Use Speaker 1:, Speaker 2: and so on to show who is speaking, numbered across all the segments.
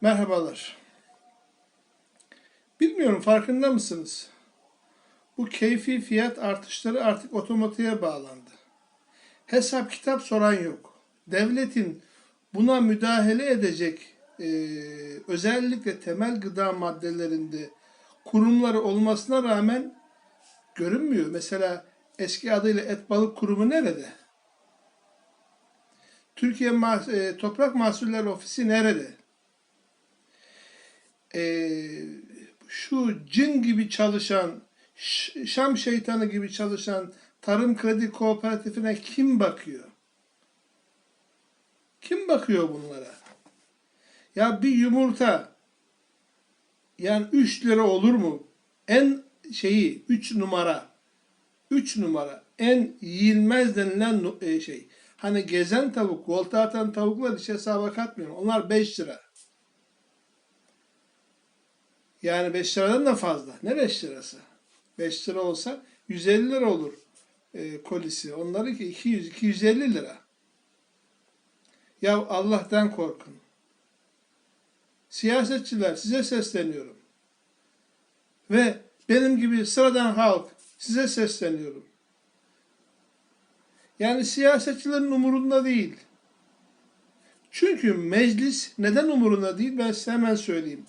Speaker 1: Merhabalar. Bilmiyorum farkında mısınız? Bu keyfi fiyat artışları artık otomatiğe bağlandı. Hesap kitap soran yok. Devletin buna müdahale edecek e, özellikle temel gıda maddelerinde kurumları olmasına rağmen görünmüyor. Mesela eski adıyla Et Balık Kurumu nerede? Türkiye e, Toprak Mahsulleri Ofisi nerede? E, şu cin gibi çalışan, Şam şeytanı gibi çalışan Tarım Kredi Kooperatifine kim bakıyor? Kim bakıyor bunlara? Ya bir yumurta yani 3 lira olur mu? En şeyi 3 numara 3 numara en yiyilmez denilen e, şey. Hani gezen tavuk, volta atan tavuklar hiç hesaba katmıyorum. Onlar 5 lira. Yani 5 liradan da fazla. Ne 5 lirası? 5 lira olsa 150 lira olur e, kolisi. Onlarınki 200, 250 lira. Ya Allah'tan korkun. Siyasetçiler size sesleniyorum. Ve benim gibi sıradan halk size sesleniyorum. Yani siyasetçilerin umurunda değil. Çünkü meclis neden umurunda değil ben size hemen söyleyeyim.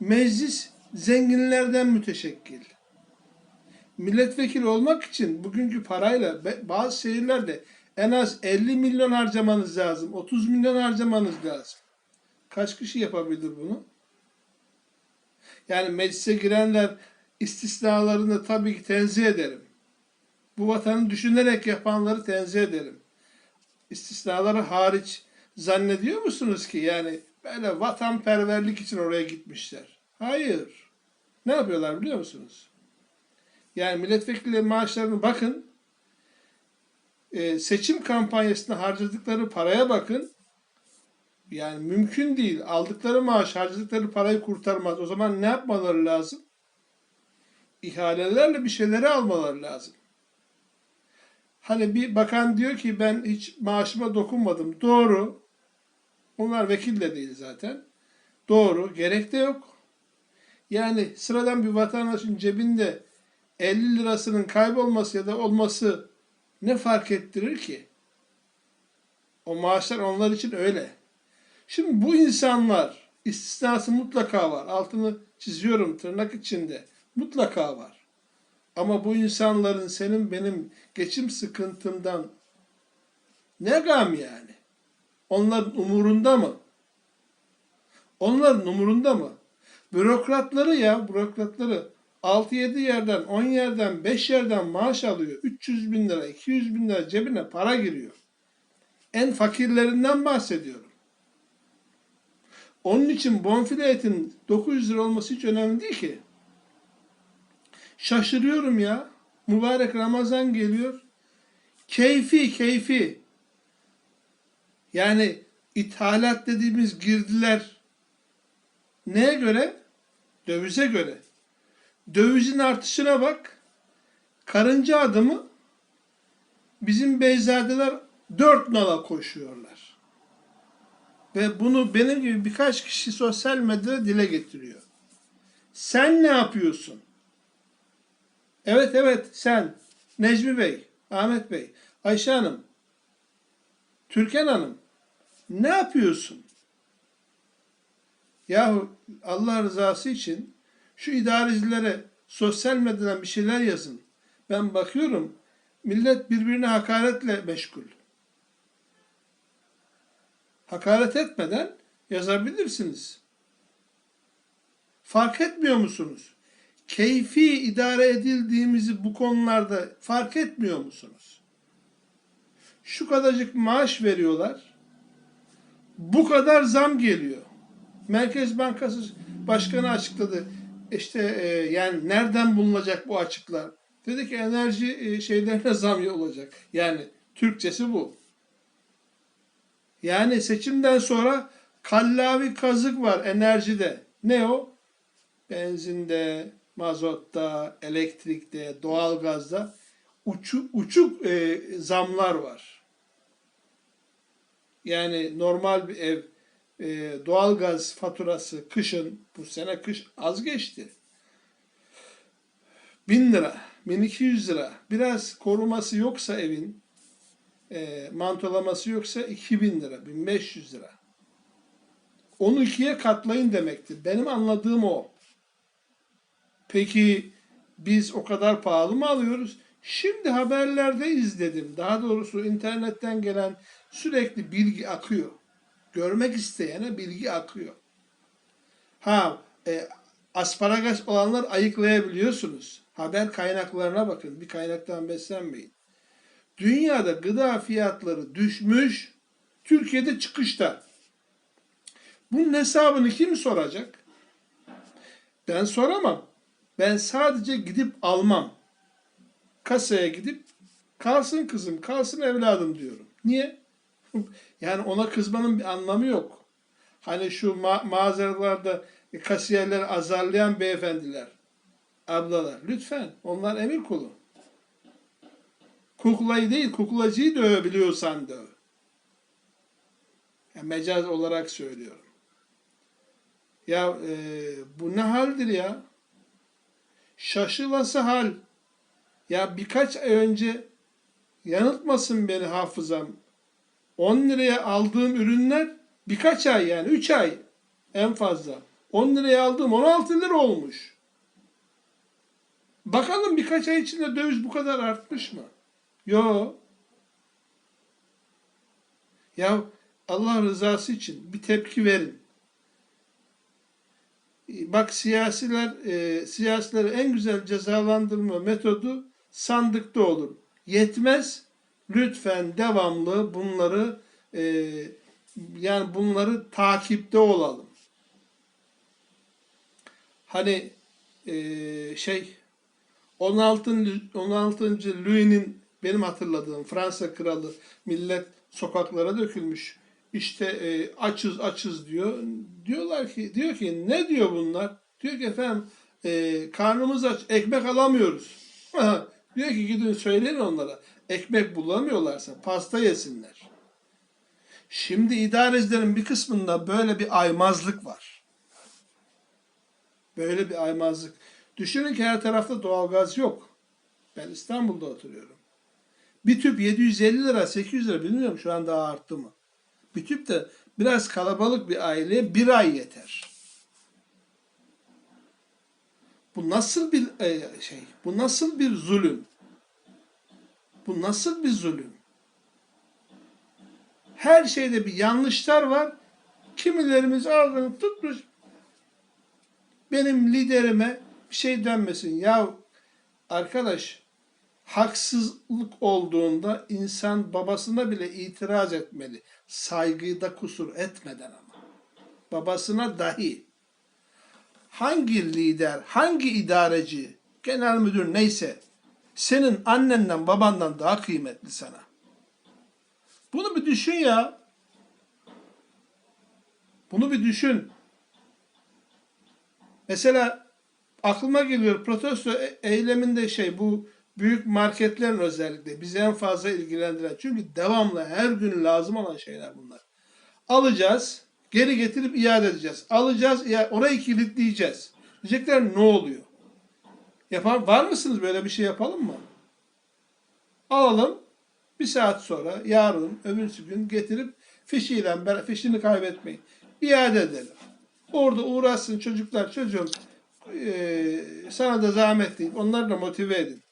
Speaker 1: Meclis zenginlerden müteşekkil. Milletvekili olmak için bugünkü parayla bazı şehirlerde en az 50 milyon harcamanız lazım. 30 milyon harcamanız lazım. Kaç kişi yapabilir bunu? Yani meclise girenler istisnalarını tabii ki tenzih ederim. Bu vatanı düşünerek yapanları tenzih ederim. İstisnaları hariç zannediyor musunuz ki yani böyle vatanperverlik için oraya gitmişler? Hayır. Ne yapıyorlar biliyor musunuz? Yani milletvekili maaşlarını bakın. e, seçim kampanyasında harcadıkları paraya bakın. Yani mümkün değil. Aldıkları maaş harcadıkları parayı kurtarmaz. O zaman ne yapmaları lazım? İhalelerle bir şeyleri almaları lazım. Hani bir bakan diyor ki ben hiç maaşıma dokunmadım. Doğru. Onlar vekil de değil zaten. Doğru. Gerek de yok. Yani sıradan bir vatandaşın cebinde 50 lirasının kaybolması ya da olması ne fark ettirir ki? O maaşlar onlar için öyle. Şimdi bu insanlar istisnası mutlaka var. Altını çiziyorum tırnak içinde. Mutlaka var. Ama bu insanların senin benim geçim sıkıntımdan ne gam yani? Onların umurunda mı? Onların umurunda mı? Bürokratları ya, bürokratları 6-7 yerden, 10 yerden, 5 yerden maaş alıyor. 300 bin lira, 200 bin lira cebine para giriyor. En fakirlerinden bahsediyorum. Onun için bonfile etin 900 lira olması hiç önemli değil ki. Şaşırıyorum ya. Mübarek Ramazan geliyor. Keyfi, keyfi. Yani ithalat dediğimiz girdiler neye göre? Dövize göre. Dövizin artışına bak. Karınca adımı bizim beyzadeler dört nala koşuyorlar. Ve bunu benim gibi birkaç kişi sosyal medyada dile getiriyor. Sen ne yapıyorsun? Evet evet sen. Necmi Bey, Ahmet Bey, Ayşe Hanım, Türkan Hanım. Ne yapıyorsun? Yahu Allah rızası için şu idarecilere sosyal medyadan bir şeyler yazın. Ben bakıyorum millet birbirine hakaretle meşgul. Hakaret etmeden yazabilirsiniz. Fark etmiyor musunuz? Keyfi idare edildiğimizi bu konularda fark etmiyor musunuz? Şu kadarcık maaş veriyorlar. Bu kadar zam geliyor. Merkez Bankası Başkanı açıkladı. İşte e, yani nereden bulunacak bu açıklar? Dedi ki enerji e, şeylerine zam olacak. Yani Türkçesi bu. Yani seçimden sonra kallavi kazık var enerjide. Ne o? Benzinde, mazotta, elektrikte, doğalgazda uçuk, uçuk e, zamlar var. Yani normal bir ev e, doğalgaz faturası kışın bu sene kış az geçti. 1000 lira, 1200 lira. Biraz koruması yoksa evin, e, mantolaması yoksa 2000 lira, 1500 lira. Onu ikiye katlayın demektir. Benim anladığım o. Peki biz o kadar pahalı mı alıyoruz? Şimdi haberlerde izledim. Daha doğrusu internetten gelen sürekli bilgi akıyor. Görmek isteyene bilgi akıyor. Ha, e, asparagas olanlar ayıklayabiliyorsunuz. Haber kaynaklarına bakın. Bir kaynaktan beslenmeyin. Dünyada gıda fiyatları düşmüş. Türkiye'de çıkışta. Bunun hesabını kim soracak? Ben soramam. Ben sadece gidip almam. Kasaya gidip kalsın kızım, kalsın evladım diyorum. Niye? Yani ona kızmanın bir anlamı yok. Hani şu ma- mağazalarda kasiyerleri azarlayan beyefendiler, ablalar. Lütfen onlar emir kulu. Kuklayı değil, kuklacıyı dövebiliyorsan döv. Yani mecaz olarak söylüyorum. Ya e, bu ne haldir ya? Şaşılası hal. Ya birkaç ay önce yanıltmasın beni hafızam. 10 liraya aldığım ürünler birkaç ay yani 3 ay en fazla. 10 liraya aldığım 16 lira olmuş. Bakalım birkaç ay içinde döviz bu kadar artmış mı? Yo. Ya Allah rızası için bir tepki verin. Bak siyasiler, e, siyasileri en güzel cezalandırma metodu sandıkta olur. Yetmez. Lütfen devamlı bunları e, yani bunları takipte olalım. Hani e, şey 16. 16. Louis'nin benim hatırladığım Fransa kralı millet sokaklara dökülmüş. İşte e, açız açız diyor. Diyorlar ki diyor ki ne diyor bunlar? Diyor ki efendim e, karnımız aç ekmek alamıyoruz. diyor ki gidin söyleyin onlara. Ekmek bulamıyorlarsa pasta yesinler. Şimdi idarecilerin bir kısmında böyle bir aymazlık var. Böyle bir aymazlık. Düşünün ki her tarafta doğalgaz yok. Ben İstanbul'da oturuyorum. Bir tüp 750 lira, 800 lira bilmiyorum şu an daha arttı mı. Bir tüp de biraz kalabalık bir aileye bir ay yeter. Bu nasıl bir e, şey? Bu nasıl bir zulüm? Bu nasıl bir zulüm? Her şeyde bir yanlışlar var. Kimilerimiz ağzını tutmuş benim liderime bir şey denmesin. Ya arkadaş haksızlık olduğunda insan babasına bile itiraz etmeli. Saygıda kusur etmeden ama. Babasına dahi. Hangi lider, hangi idareci, genel müdür neyse senin annenden babandan daha kıymetli sana. Bunu bir düşün ya. Bunu bir düşün. Mesela aklıma geliyor protesto e- eyleminde şey bu büyük marketlerin özellikle bizi en fazla ilgilendiren. Çünkü devamlı her gün lazım olan şeyler bunlar. Alacağız, geri getirip iade edeceğiz. Alacağız, orayı kilitleyeceğiz. Diyecekler ne oluyor? Yapar, var mısınız böyle bir şey yapalım mı? Alalım. Bir saat sonra, yarın, öbürsü gün getirip fişiyle, fişini kaybetmeyin. İade edelim. Orada uğraşsın çocuklar çocuğum e, sana da zahmet değil. Onları da motive edin.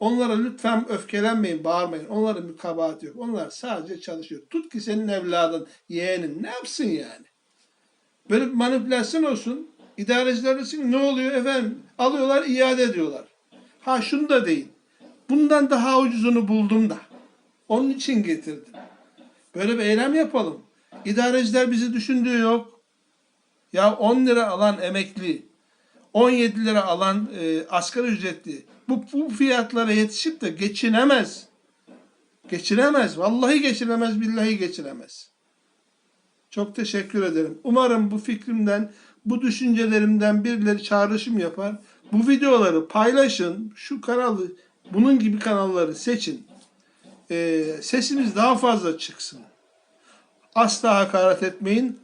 Speaker 1: Onlara lütfen öfkelenmeyin, bağırmayın. Onların bir kabahati yok. Onlar sadece çalışıyor. Tut ki senin evladın, yeğenin ne yapsın yani? Böyle bir manipülasyon olsun. İdareciler desin ne oluyor efendim? Alıyorlar, iade ediyorlar. Ha şunu da değil. Bundan daha ucuzunu buldum da. Onun için getirdim. Böyle bir eylem yapalım. İdareciler bizi düşündüğü yok. Ya 10 lira alan emekli, 17 lira alan e, asgari ücretli bu, bu fiyatlara yetişip de geçinemez. Geçinemez. Vallahi geçinemez, billahi geçinemez. Çok teşekkür ederim. Umarım bu fikrimden, bu düşüncelerimden birileri çağrışım yapar. Bu videoları paylaşın. Şu kanalı, bunun gibi kanalları seçin. Ee, sesimiz daha fazla çıksın. Asla hakaret etmeyin.